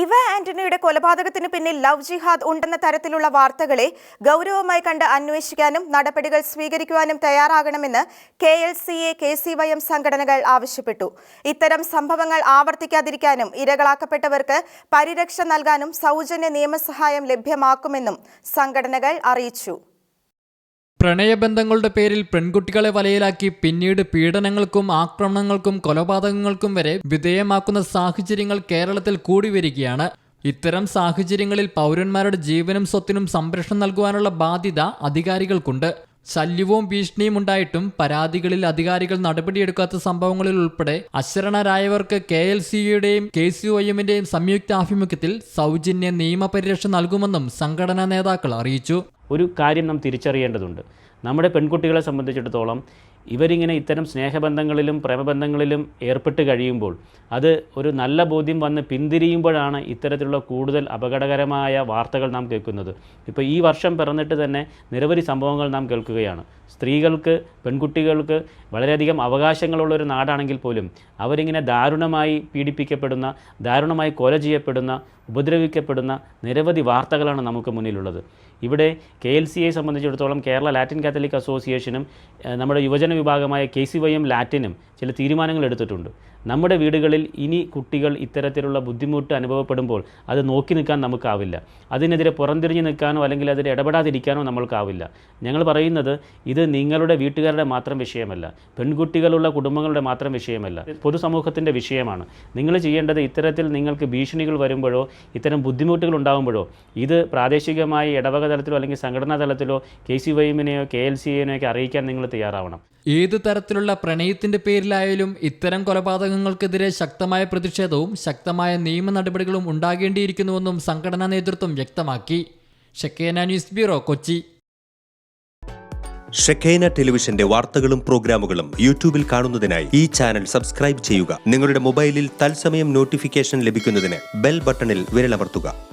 ഇവ ആന്റണിയുടെ കൊലപാതകത്തിന് പിന്നിൽ ലവ് ജിഹാദ് ഉണ്ടെന്ന തരത്തിലുള്ള വാർത്തകളെ ഗൗരവമായി കണ്ട് അന്വേഷിക്കാനും നടപടികൾ സ്വീകരിക്കുവാനും തയ്യാറാകണമെന്ന് K L C A K C Y M സംഘടനകൾ ആവശ്യപ്പെട്ടു. ഇത്തരം സംഭവങ്ങൾ ആവർത്തിക്കാതിരിക്കാനും ഇരകളാക്കപ്പെട്ടവർക്ക് പരിരക്ഷ നൽകാനും സൗജന്യ നിയമസഹായം ലഭ്യമാക്കുമെന്നും സംഘടനകൾ അറിയിച്ചു. പ്രണയബന്ധങ്ങളുടെ പേരിൽ പെൺകുട്ടികളെ വലയിലാക്കി പിന്നീട് പീഡനങ്ങൾക്കും ആക്രമണങ്ങൾക്കും കൊലപാതകങ്ങൾക്കും വരെ വിധേയമാക്കുന്ന സാഹചര്യങ്ങൾ കേരളത്തിൽ കൂടി വരികയാണ്. ഇത്തരം സാഹചര്യങ്ങളിൽ പൗരന്മാരുടെ ജീവനും സ്വത്തിനും സംരക്ഷണം നൽകുവാനുള്ള ബാധ്യത അധികാരികൾക്കുണ്ട്. ശല്യവും ഭീഷണിയും ഉണ്ടായിട്ടും പരാതികളിൽ അധികാരികൾ നടപടിയെടുക്കാത്ത സംഭവങ്ങളിൽ ഉൾപ്പെടെ അശരണരായവർക്ക് കെ എൽ സിയുടെയും കെ സി ഒ എമ്മിന്റെയും സംയുക്ത ആഭിമുഖ്യത്തിൽ സൗജന്യ നിയമപരിരക്ഷ നൽകുമെന്നും സംഘടനാ നേതാക്കൾ അറിയിച്ചു. ഒരു കാര്യം നാം തിരിച്ചറിയേണ്ടതുണ്ട്. നമ്മുടെ പെൺകുട്ടികളെ സംബന്ധിച്ചിടത്തോളം ഇവരിങ്ങനെ ഇത്തരം സ്നേഹബന്ധങ്ങളിലും പ്രേമബന്ധങ്ങളിലും ഏർപ്പെട്ട് കഴിയുമ്പോൾ അത് ഒരു നല്ല ബോധ്യം വന്ന് പിന്തിരിയുമ്പോഴാണ് ഇത്തരത്തിലുള്ള കൂടുതൽ അപകടകരമായ വാർത്തകൾ നാം കേൾക്കുന്നത്. ഇപ്പോൾ ഈ വർഷം പിറന്നിട്ട് തന്നെ നിരവധി സംഭവങ്ങൾ നാം കേൾക്കുകയാണ്. സ്ത്രീകൾക്ക് പെൺകുട്ടികൾക്ക് വളരെയധികം അവകാശങ്ങളുള്ള ഒരു നാടാണെങ്കിൽ പോലും അവരിങ്ങനെ ദാരുണമായി പീഡിപ്പിക്കപ്പെടുന്ന ദാരുണമായി കൊല ചെയ്യപ്പെടുന്ന ഉപദ്രവിക്കപ്പെടുന്ന നിരവധി വാർത്തകളാണ് നമുക്ക് മുന്നിലുള്ളത്. ഇവിടെ കെ എൽ സിയെ സംബന്ധിച്ചിടത്തോളം കേരള ലാറ്റിൻ കാത്തലിക് അസോസിയേഷനും നമ്മുടെ യുവജന വിഭാഗമായ കെ സി വൈ എം ലാറ്റിനും ചില തീരുമാനങ്ങൾ എടുത്തിട്ടുണ്ട്. നമ്മുടെ വീടുകളിൽ ഇനി കുട്ടികൾ ഇത്തരത്തിലുള്ള ബുദ്ധിമുട്ട് അനുഭവപ്പെടുമ്പോൾ അത് നോക്കി നിൽക്കാൻ നമുക്കാവില്ല. അതിനെതിരെ പുറംതിരിഞ്ഞ് നിൽക്കാനോ അല്ലെങ്കിൽ അതിൽ ഇടപെടാതിരിക്കാനോ നമ്മൾക്കാവില്ല. ഞങ്ങൾ പറയുന്നത് ഇത് നിങ്ങളുടെ വീട്ടുകാരുടെ മാത്രം വിഷയമല്ല. പെൺകുട്ടികളുള്ള കുടുംബങ്ങളുടെ മാത്രം വിഷയമല്ല. പൊതുസമൂഹത്തിന്റെ വിഷയമാണ്. നിങ്ങൾ ചെയ്യേണ്ടത് ഇത്തരത്തിൽ നിങ്ങൾക്ക് ഭീഷണികൾ വരുമ്പോഴോ ഇത്തരം ബുദ്ധിമുട്ടുകൾ ഉണ്ടാകുമ്പോഴോ ഇത് പ്രാദേശികമായി ഇടവക തലത്തിലോ അല്ലെങ്കിൽ സംഘടനാ തലത്തിലോ കെ സി വൈമിനെയോ കെ എൽ സി എനെയോ ഒക്കെ അറിയിക്കാൻ നിങ്ങൾ തയ്യാറാവണം. ഏത് തരത്തിലുള്ള പ്രണയത്തിന്റെ പേരിലായാലും ഇത്തരം കൊലപാതകങ്ങൾക്കെതിരെ ശക്തമായ പ്രതിഷേധവും ശക്തമായ നിയമ നടപടികളും ഉണ്ടാകേണ്ടിയിരിക്കുന്നുവെന്നും സംഘടനാ നേതൃത്വം വ്യക്തമാക്കി. Shekinah news bureau Kochi. ഷെക്കേന ടെലിവിഷന്റെ വാർത്തകളും പ്രോഗ്രാമുകളും യൂട്യൂബിൽ കാണുന്നതിനായി ഈ ചാനൽ സബ്സ്ക്രൈബ് ചെയ്യുക. നിങ്ങളുടെ മൊബൈലിൽ തത്സമയം നോട്ടിഫിക്കേഷൻ ലഭിക്കുന്നതിന് ബെൽ ബട്ടണിൽ വിരലമർത്തുക.